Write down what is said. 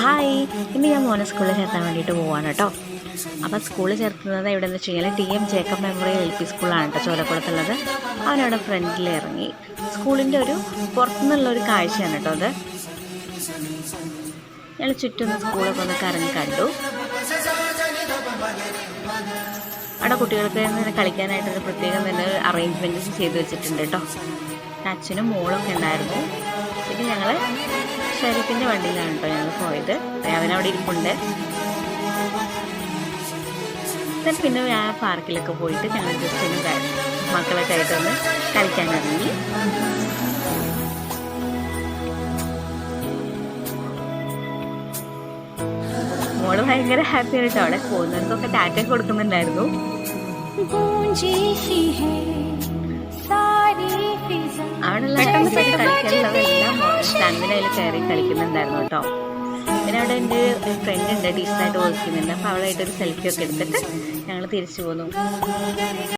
Hi. ഇന്ന് ഞാൻ മോനെ സ്കൂളിൽ ചേർക്കാൻ വേണ്ടിയിട്ട് പോവാണ് കേട്ടോ. അപ്പം സ്കൂളിൽ ചേർക്കുന്നത് എവിടെ എന്ന് വെച്ച് കഴിഞ്ഞാൽ T M Jacob memorial L P സ്കൂളാണ് കേട്ടോ ചോലക്കുളത്തുള്ളത്. അവനവിടെ ഫ്രണ്ടിൽ ഇറങ്ങി. സ്കൂളിന്റെ ഒരു പുറത്തുനിന്നുള്ള ഒരു കാഴ്ചയാണ് കേട്ടോ അത്. ഞങ്ങൾ ചുറ്റും സ്കൂളൊക്കെ ഒന്ന് കറങ്ങി കണ്ടു. അവിടെ കുട്ടികൾക്ക് തന്നെ കളിക്കാനായിട്ടൊരു പ്രത്യേകം തന്നെ അറേഞ്ച്മെന്റ്സ് ചെയ്ത് വെച്ചിട്ടുണ്ട് കേട്ടോ. അച്ഛനും മോളൊക്കെ ഉണ്ടായിരുന്നു. പിന്നെ ഞങ്ങൾ ഷരീഫിന്റെ വണ്ടിയിലാണ് കേട്ടോ ഞങ്ങൾ പോയത്. അവനവിടെ ഇരിപ്പുണ്ട്. പിന്നെ ആ പാർക്കിലൊക്കെ പോയിട്ട് ഞങ്ങൾ ജസ്റ്റ് ഒന്ന് മക്കളൊക്കെ ആയിട്ടൊന്ന് കളിക്കാൻ ഇറങ്ങി. മോൾ ഭയങ്കര ഹാപ്പി ആയിട്ട് അവിടെ പോകുന്നവർക്കൊക്കെ ഡാറ്റ കൊടുക്കുന്നുണ്ടായിരുന്നു. അവിടെ കളിക്കാനുള്ളത് ഇഷ്ടമാണ് അതിൽ കയറി കളിക്കുന്നുണ്ടായിരുന്നു കേട്ടോ. പിന്നെ അവിടെ എന്റെ ഒരു ഫ്രണ്ട് ഉണ്ട് ടീച്ചറായിട്ട് വർക്ക് ചെയ്യുന്നുണ്ട്. അപ്പോൾ അവളായിട്ടൊരു സെൽഫി ഒക്കെ എടുത്തിട്ട് ഞങ്ങൾ തിരിച്ചു പോന്നു.